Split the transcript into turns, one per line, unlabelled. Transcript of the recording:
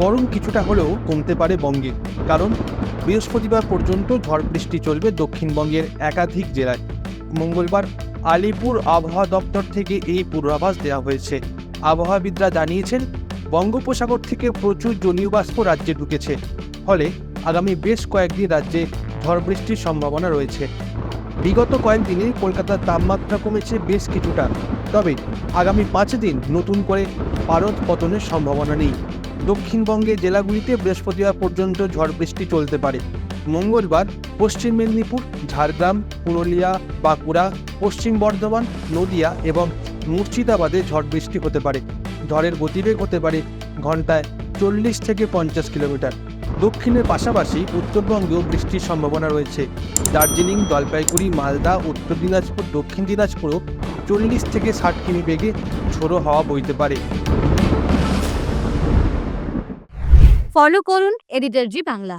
গরম কিছুটা হলেও কমতে পারে বঙ্গে, কারণ বৃহস্পতিবার পর্যন্ত ঝড় বৃষ্টি চলবে দক্ষিণবঙ্গের একাধিক জেলায়। মঙ্গলবার আলিপুর আবহাওয়া দপ্তর থেকে এই পূর্বাভাস দেওয়া হয়েছে। আবহাওয়াবিদরা জানিয়েছেন, বঙ্গোপসাগর থেকে প্রচুর জলীয় বাষ্প রাজ্যে ঢুকেছে, ফলে আগামী বেশ কয়েকদিন রাজ্যে ঝড় বৃষ্টির সম্ভাবনা রয়েছে। বিগত কয়েকদিনে কলকাতার তাপমাত্রা কমেছে বেশ কিছুটা, তবে আগামী পাঁচ দিন নতুন করে পারদ পতনের সম্ভাবনা নেই। দক্ষিণবঙ্গের জেলাগুলিতে বৃহস্পতিবার পর্যন্ত ঝড় বৃষ্টি চলতে পারে। মঙ্গলবার পশ্চিম মেদিনীপুর, ঝাড়গ্রাম, পুরুলিয়া, বাঁকুড়া, পশ্চিম বর্ধমান, নদিয়া এবং মুর্শিদাবাদে ঝড় বৃষ্টি হতে পারে। ঝড়ের গতিবেগ হতে পারে ঘন্টায় চল্লিশ থেকে পঞ্চাশ কিলোমিটার। দক্ষিণের পাশাপাশি উত্তরবঙ্গেও বৃষ্টির সম্ভাবনা রয়েছে। দার্জিলিং, জলপাইগুড়ি, মালদা, উত্তর দিনাজপুর, দক্ষিণ দিনাজপুরও চল্লিশ থেকে ষাট কিমি বেগে ঝোড়ো হাওয়া বইতে পারে।
ফলো করুন এডিটর জি বাংলা।